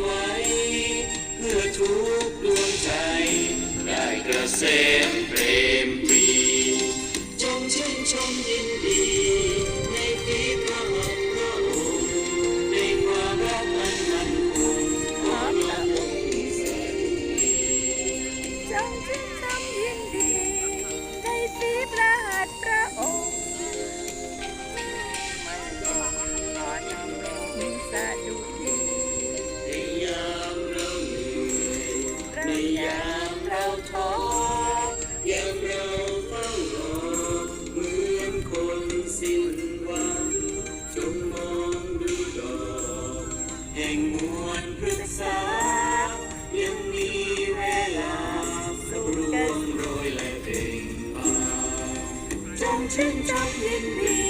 ไว้ เพื่อทุกดวงใจได้กระเซ็น ฉันจจยินดี